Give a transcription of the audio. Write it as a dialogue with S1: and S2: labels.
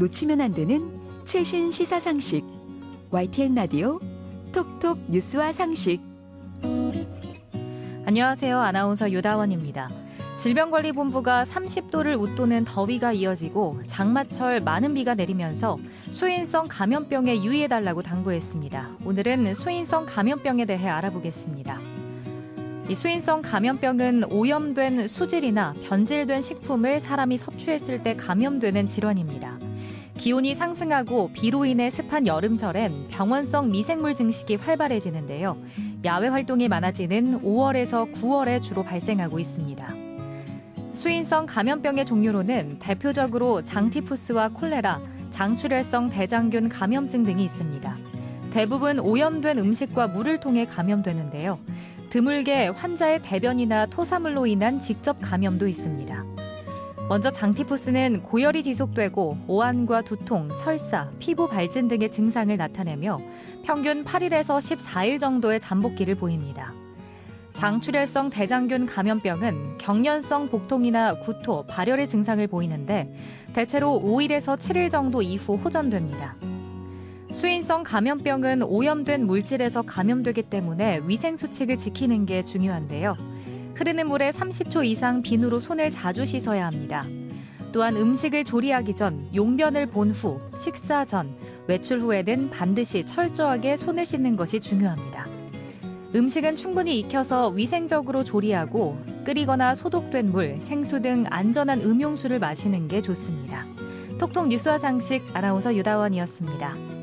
S1: 놓치면 안 되는 최신 시사 상식. YTN 라디오 톡톡 뉴스와 상식.
S2: 안녕하세요. 아나운서 유다원입니다. 질병관리본부가 30도를 웃도는 더위가 이어지고 장마철 많은 비가 내리면서 수인성 감염병에 유의해달라고 당부했습니다. 오늘은 수인성 감염병에 대해 알아보겠습니다. 이 수인성 감염병은 오염된 수질이나 변질된 식품을 사람이 섭취했을 때 감염되는 질환입니다. 기온이 상승하고 비로 인해 습한 여름철엔 병원성 미생물 증식이 활발해지는데요. 야외 활동이 많아지는 5월에서 9월에 주로 발생하고 있습니다. 수인성 감염병의 종류로는 대표적으로 장티푸스와 콜레라, 장출혈성 대장균 감염증 등이 있습니다. 대부분 오염된 음식과 물을 통해 감염되는데요. 드물게 환자의 대변이나 토사물로 인한 직접 감염도 있습니다. 먼저 장티푸스는 고열이 지속되고 오한과 두통, 설사, 피부 발진 등의 증상을 나타내며 평균 8일에서 14일 정도의 잠복기를 보입니다. 장출혈성 대장균 감염병은 경련성 복통이나 구토, 발열의 증상을 보이는데 대체로 5일에서 7일 정도 이후 호전됩니다. 수인성 감염병은 오염된 물질에서 감염되기 때문에 위생 수칙을 지키는 게 중요한데요. 흐르는 물에 30초 이상 비누로 손을 자주 씻어야 합니다. 또한 음식을 조리하기 전, 용변을 본 후, 식사 전, 외출 후에는 반드시 철저하게 손을 씻는 것이 중요합니다. 음식은 충분히 익혀서 위생적으로 조리하고 끓이거나 소독된 물, 생수 등 안전한 음용수를 마시는 게 좋습니다. 톡톡 뉴스와 상식 아나운서 유다원이었습니다.